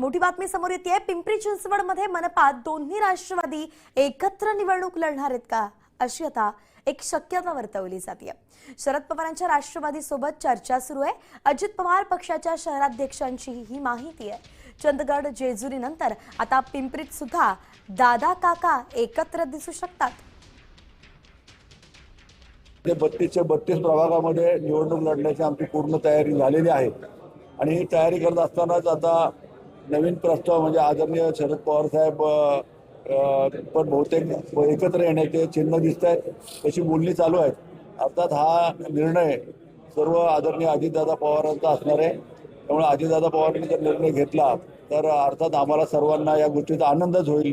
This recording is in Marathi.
मोठी बातमी समोर येते पिंपरी चिंचवडमध्ये मनपात दोन्ही राष्ट्रवादी एकत्र निवडणूक लढणार आहेत का? अशी आता एक शक्यता वर्तवली जाते शरद पवारांच्या राष्ट्रवादी सोबत चर्चा सुरू आहे. अजित पवार पक्षाच्या शहराध्यक्षांची ही माहिती आहे. चंदगड जेजुरी नंतर आता पिंपरीत सुद्धा दादा काका एकत्र दिसू शकतात. ते बत्तीसच्या बत्तीस प्रभागामध्ये निवडणूक लढण्याची आमची पूर्ण तयारी झालेली आहे. आणि ही तयारी करत असतानाच आता नवीन प्रस्ताव म्हणजे आदरणीय शरद पवार साहेब पण बहुतेक एकत्र येण्याचे चिन्ह दिसत आहेत तशी बोलणी चालू आहेत. अर्थात हा निर्णय सर्व आदरणीय अजितदादा पवारांचा असणार आहे. त्यामुळे अजितदादा पवारांनी जर निर्णय घेतला तर अर्थात आम्हाला सर्वांना या गोष्टीचा आनंदच होईल.